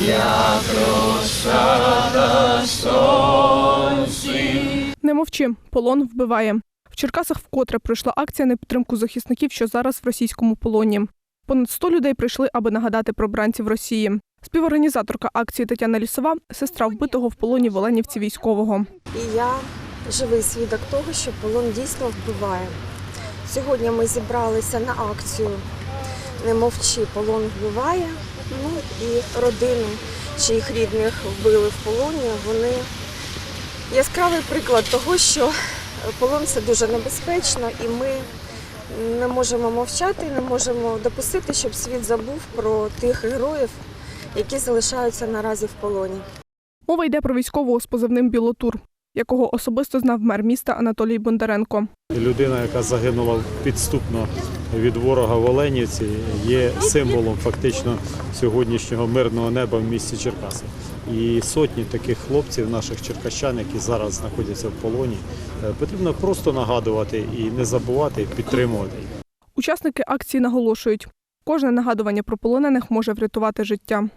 як роса. Не мовчи, полон вбиває. В Черкасах вкотре пройшла акція на підтримку захисників, що зараз в російському полоні. Понад 100 людей прийшли, аби нагадати про бранців Росії. Співорганізаторка акції Тетяна Лісова, сестра вбитого в полоні в Оленівці військового. І я живий свідок того, що полон дійсно вбиває. Сьогодні ми зібралися на акцію Не мовчи, полон вбиває. Ну і родини, чиїх рідних вбили в полоні, вони яскравий приклад того, що полон це дуже небезпечно, і ми не можемо мовчати, не можемо допустити, щоб світ забув про тих героїв, які залишаються наразі в полоні. Мова йде про військового з позивним Білотур, якого особисто знав мер міста Анатолій Бондаренко. Людина, яка загинула підступно від ворога в Оленівці, є символом фактично сьогоднішнього мирного неба в місті Черкаси. І сотні таких хлопців, наших черкащан, які зараз знаходяться в полоні, е, потрібно просто нагадувати і не забувати підтримувати. Учасники акції наголошують, кожне нагадування про полонених може врятувати життя.